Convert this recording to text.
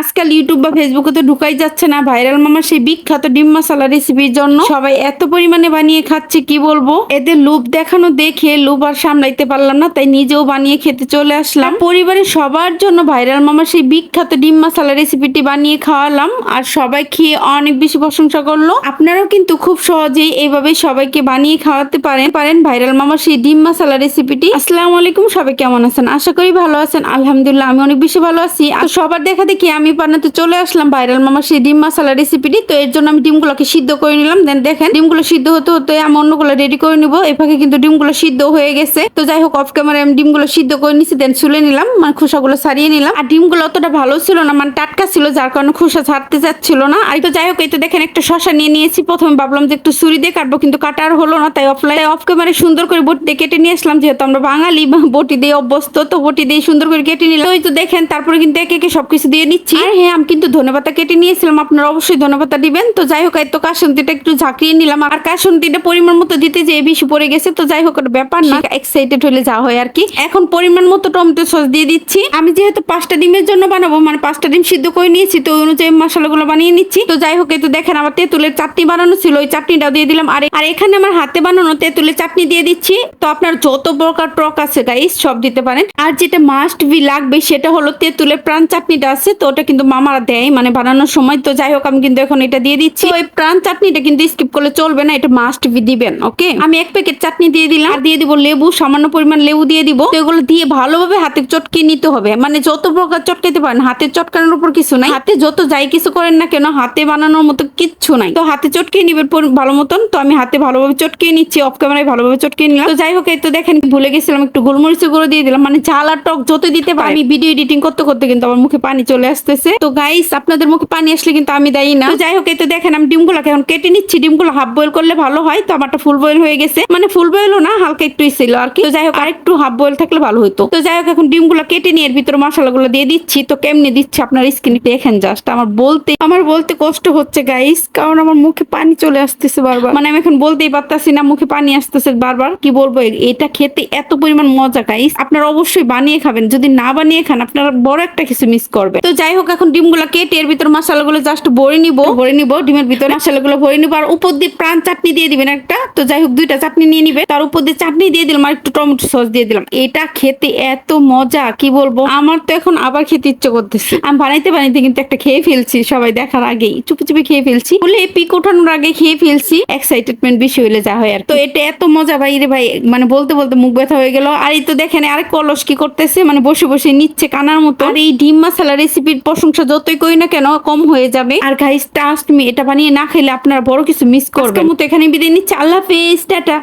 আজকাল ইউটিউব বা ফেসবুকে তো ঢুকাই যাচ্ছে না। ভাইরাল মামার সেই বিখ্যাত ডিম মশলা রেসিপির জন্য। সবাই এত পরিমাণে বানিয়ে খাচ্ছে, কি বলব? এদের লুপ দেখানো দেখে লুপ আর সামলাইতে পারলাম না, তাই নিজেও বানিয়ে খেতে চলে আসলাম। পরিবারের সবার জন্য ভাইরাল মামার সেই বিখ্যাত ডিম মশলা রেসিপিটি বানিয়ে খাওয়ালাম, আর সবাই খেয়ে অনেক বেশি প্রশংসা করল। আপনারাও কিন্তু খুব সহজেই এইভাবে সবাইকে বানিয়ে খাওয়াতে পারেন পারেন ভাইরাল মামার সেই ডিম মশলা রেসিপিটি আসসালামু আলাইকুম, সবাই কেমন আছেন? আশা করি ভালো আছেন। আলহামদুলিল্লাহ, আমি অনেক বেশি ভালো আছি। সবার দেখা দেখি আমি বানাতে চলে আসলাম, ভাইরাল মামার সেই ডিম মশলা রেসিপিটি তো এর জন্য আমি ডিমগুলোকে সিদ্ধ করে নিলাম। দেন দেখেন, ডিমগুলো সিদ্ধ হতে হতে আমি অন্যগুলো রেডি করে নিবো। ফাঁকে কিন্তু ডিমগুলো সিদ্ধ হয়ে গেছে। তো যাই হোক অফ ক্যামেরায় আমি ডিমগুলো সিদ্ধ করে নিছি দেন ছুলে নিলাম মানে খোসাগুলো ছাড়িয়ে নিলাম। আর ডিমগুলো অতটা ভালো ছিল না মানে টাটকা ছিল, যার কারণে খোসা ছাড়তে চাচ্ছিল না। আর তো যাই হোক, এই তো দেখেন, একটা শশা নিয়ে নিয়েছি। প্রথমে ভাবলাম যে একটু ছুরি দিয়ে কাটবো, কিন্তু কাটার হলো না, তাই অফলাইন অফ ক্যামেরায় সুন্দর করে বটি দিয়ে কেটে নিয়ে আসলাম, যেহেতু আমরা বাঙালি, বটি দিয়ে অভ্যস্ত, তো বটি দিয়ে সুন্দর করে কেটে নিলাম। ওই তো দেখেন, তারপরে কিন্তু একে একে সবকিছু দিয়ে নিচ্ছি। আর হ্যাঁ আমি কিন্তু ধনেপাতা কেটে নিয়েছিলাম আপনারা অবশ্যই ধনেপাতা দিবেন। তো যাই হোক তো কাসন্তিটা একটু ঝাঁকিয়ে নিলাম। আর কাসন্তিটা পরিমাণ মতো দিতে যে বেশি পড়ে গেছে তো যাই হোক ব্যাপার না। এক্সাইটেড হলে যা হয় আর কি। এখন পরিমাণ মতো টমেটো সস দিয়ে দিচ্ছি। আমি যেহেতু পাঁচটা ডিমের জন্য বানাবো মানে পাঁচটা ডিম সিদ্ধ করে নিয়েছি তো অনুযায়ী মশলাগুলো বানিয়ে নিচ্ছি। তো যাই হোক তো দেখেন আমার তেঁতুলের চাটনি বানানো ছিল ওই চাটনিটাও দিয়ে দিলাম। আর আর এখানে আমার হাতে বানানো তেঁতুলের চাটনি দিয়ে দিচ্ছি। তো আপনার যত প্রকার টক আছে গাইস সব দিতে পারেন। আর যেটা মাস্ট বি লাগবে সেটা হলো তেঁতুলের প্রাণ চাটনিটা আছে তো ওটা কিন্তু মামারা দেয় মানে বানানোর সময় তো যাই হোক, আমি কিন্তু এখন এটা দিয়ে দিচ্ছি। ওই প্রাণ চাটনিটা কিন্তু স্কিপ করলে চলবে না, এটা মাস্ট বি দিবেন ওকে আমি এক প্যাকেট চাটনি দিয়ে দিলাম, আর দিয়ে দিব লেবু, সামান্য পরিমাণ লেবু দিয়ে দিব। তো এগুলো দিয়ে ভালোভাবে হাতে চটকে নিতে হবে মানে যত প্রকার চটকাতে পারেন, হাতে চটকানোর উপর কিছু নাই। হাতে যত যাই কিছু করেন না কেন, হাতে বানানোর মতো কিচ্ছু নাই। তো হাতে চটকে নিবেন ভালো মতন, তো আমি হাতে ভালোভাবে চটকে নিচ্ছি অফ ক্যামেরায় ভালোভাবে চটকে নিলাম। তো যাই হোক, এই তো দেখেন, ভুলে গেছিলাম, একটু গোলমরিচ গুঁড়ো দিয়ে দিলাম মানে ঝাল আর টক যত দিতে পারি আমি ভিডিও এডিটিং করতে করতে কিন্তু আমার মুখে পানি চলে আসতেছে তো গাইস আপনাদের মুখে পানি আসলে কিন্তু আমি দায়ী না। যাই হোক, এই তো দেখেন, আমি ডিমগুলোকে এখন কেটে নিচ্ছি। ডিমগুলো হাফ বয়েল করলে ভালো হয়। তো আমারটা ফুল বয়েল হয়ে গেছে। মানে ফুল বয়েলও না, হালকা একটু ছিল আর কি। তো যাই হোক, আরেকটু হাফ বয়েল থাকলে ভালো হতো তো যাই হোক, এখন ডিমগুলো কেটে নিয়ে এর ভিতরে মশলাগুলো দিয়ে দিচ্ছি। তো কেমনি দিচ্ছি আপনার স্ক্রিনে দেখেন জাস্ট আমার বলতে আমার বলতে কষ্ট হচ্ছে গাইস কারণ আমার মুখে পানি চলে আসতেছে বারবার। মানে আমি এখন বলতেই পারতাছি না, মুখে পানি আসতেছে বারবার। কি বলব, এটা খেতে এত পরিমাণ মজা গাইস আপনারা অবশ্যই বানিয়ে খাবেন। যদি না বানিয়ে খান, আপনারা বড় একটা কিছু মিস করবে তো যাই হোক এখন ডিমগুলো কেটে এর ভিতর মশলাগুলো জাস্ট ভরে নিব। ভরে নিব ডিমের ভিতরে মশলাগুলো ভরে নিব। আর উপর দিয়ে প্রাণ চাটনি দিয়ে দিবেন একটা। তো যাই হোক দুইটা চাটনি নিয়ে নিবে। তার উপর দিয়ে চাটনি দিয়ে দিলাম আর একটু টমেটো সস দিয়ে দিলাম। এটা খেতে এত মজা কি বলব? আমার তো এখন আবার খেতে ইচ্ছে করতেছে। আমি বানাইতে বানাইতে কিন্তু একটা খেয়ে ফেলছি সবাই দেখার আগেই। চুপি চুপি খেয়ে ফেলছি। বলে পিক ওঠানোর আগে খেয়ে ফেলছি। এক্সাইটেডমেন্ট বেশি হলে যা হয় আর তো এটা এত মজা ভাই রে ভাই। মানে বলতে বলতে মুখ ব্যথা হয়ে গেল। আর এই তো দেখেন আরেক কলস কি করতেছে? মানে বসে বসে নিচ্ছে কানার মতো। আর এই ডিম মশলা রেসিপির প্রশংসা যতই করি না কেন কম হয়ে যাবে। আর গাইস ট্রাস্ট মি এটা বানিয়ে না খেলে আপনারা বড় কিছু মিস করবেন। মতো এখানে বিদায় নিচ্ছি। আল্লাহ হাফেজ টাটা।